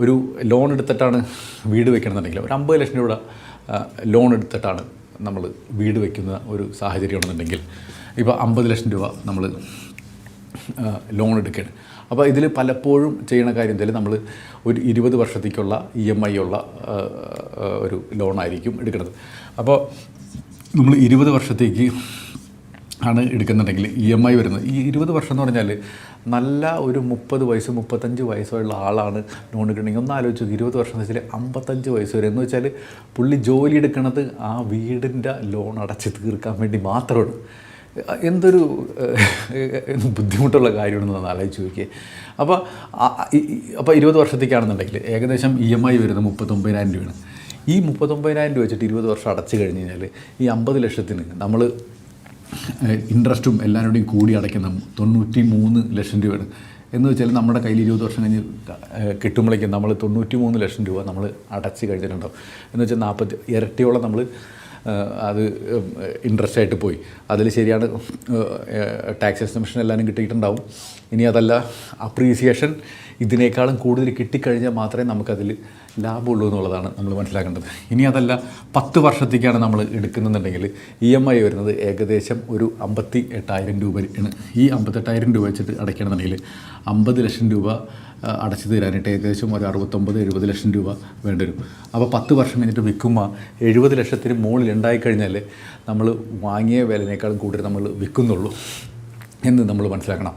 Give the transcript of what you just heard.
ഒരു ലോൺ എടുത്തിട്ടാണ് വീട് വെക്കണമെന്നുണ്ടെങ്കിൽ ഒരു അമ്പത് ലക്ഷം രൂപ ലോൺ എടുത്തിട്ടാണ് നമ്മൾ വീട് വയ്ക്കുന്ന ഒരു സാഹചര്യമാണെന്നുണ്ടെങ്കിൽ ഇപ്പോൾ അമ്പത് ലക്ഷം രൂപ നമ്മൾ ലോൺ എടുക്കുകയാണ്. അപ്പോൾ ഇതിൽ പലപ്പോഴും ചെയ്യണ കാര്യം എന്തായാലും നമ്മൾ ഒരു ഇരുപത് വർഷത്തേക്കുള്ള ഇ എം ഐ ഉള്ള ഒരു ലോണായിരിക്കും എടുക്കുന്നത്. അപ്പോൾ നമ്മൾ ഇരുപത് വർഷത്തേക്ക് ആണ് എടുക്കുന്നുണ്ടെങ്കിൽ ഇ എം ഐ വരുന്നത്. ഈ ഇരുപത് വർഷം എന്ന് പറഞ്ഞാൽ നല്ല ഒരു മുപ്പത് വയസ്സ് മുപ്പത്തഞ്ച് വയസ്സുള്ള ആളാണ് ലോൺ എടുക്കണമെങ്കിൽ ഒന്ന് ആലോചിച്ച് നോക്ക്. ഇരുപത് വർഷം എന്ന് വെച്ചാൽ അമ്പത്തഞ്ച് വയസ്സ് വരെ. എന്ന് വെച്ചാൽ പുള്ളി ജോലി എടുക്കുന്നത് ആ വീടിന്റെ ലോൺ അടച്ച് തീർക്കാൻ വേണ്ടി മാത്രമാണ്. എന്തൊരു ബുദ്ധിമുട്ടുള്ള കാര്യമാണെന്ന് ഒന്ന് ആലോചിച്ച് നോക്കിയേ. അപ്പോൾ അപ്പോൾ ഇരുപത് വർഷത്തേക്കാണെന്നുണ്ടെങ്കിൽ ഏകദേശം ഇ എം ഐ വരുന്നത് മുപ്പത്തൊമ്പതിനായിരം രൂപയാണ്. ഈ മുപ്പത്തൊമ്പതിനായിരം രൂപ വെച്ചിട്ട് ഇരുപത് വർഷം അടച്ചു കഴിഞ്ഞ് കഴിഞ്ഞാൽ ഈ അമ്പത് ലക്ഷത്തിന് നമ്മൾ ഇൻട്രസ്റ്റും എല്ലാവരുടെയും കൂടി അടയ്ക്കുന്ന തൊണ്ണൂറ്റി മൂന്ന് ലക്ഷം രൂപയാണ് എന്ന് വെച്ചാൽ നമ്മുടെ കയ്യിൽ ഇരുപത് വർഷം കഴിഞ്ഞ് കിട്ടുമ്പോഴേക്കും നമ്മൾ തൊണ്ണൂറ്റി മൂന്ന് ലക്ഷം രൂപ നമ്മൾ അടച്ച് കഴിഞ്ഞിട്ടുണ്ടാവും. എന്ന് വെച്ചാൽ നാൽപ്പത്തി ഇരട്ടിയോളം നമ്മൾ അത് ഇൻട്രസ്റ്റ് ആയിട്ട് പോയി. അതിൽ ശരിയാണ് ടാക്സ് എക്സംഷൻ എല്ലാവരും കിട്ടിയിട്ടുണ്ടാവും. ഇനി അതല്ല അപ്രീസിയേഷൻ ഇതിനേക്കാളും കൂടുതൽ കിട്ടിക്കഴിഞ്ഞാൽ മാത്രമേ നമുക്കതിൽ ലാഭമുള്ളൂ എന്നുള്ളതാണ് നമ്മൾ മനസ്സിലാക്കേണ്ടത്. ഇനി അതല്ല പത്ത് വർഷത്തേക്കാണ് നമ്മൾ എടുക്കുന്നുണ്ടെങ്കിൽ ഇ എം ഐ വരുന്നത് ഏകദേശം ഒരു അമ്പത്തി എട്ടായിരം രൂപയാണ് ഈ അമ്പത്തെട്ടായിരം രൂപ വെച്ചിട്ട് അടയ്ക്കണമെന്നുണ്ടെങ്കിൽ അമ്പത് ലക്ഷം രൂപ അടച്ചു തീരാനായിട്ട് ഏകദേശം ഒരു അറുപത്തൊമ്പത് എഴുപത് ലക്ഷം രൂപ വേണ്ടി വരും അപ്പോൾ പത്ത് വർഷം കഴിഞ്ഞിട്ട് വിൽക്കുമ്പോൾ എഴുപത് ലക്ഷത്തിന് മുകളിൽ ഉണ്ടായിക്കഴിഞ്ഞാൽ നമ്മൾ വാങ്ങിയ വിലനേക്കാളും കൂടുതൽ നമ്മൾ വിൽക്കുന്നുള്ളൂ എന്ന് നമ്മൾ മനസ്സിലാക്കണം.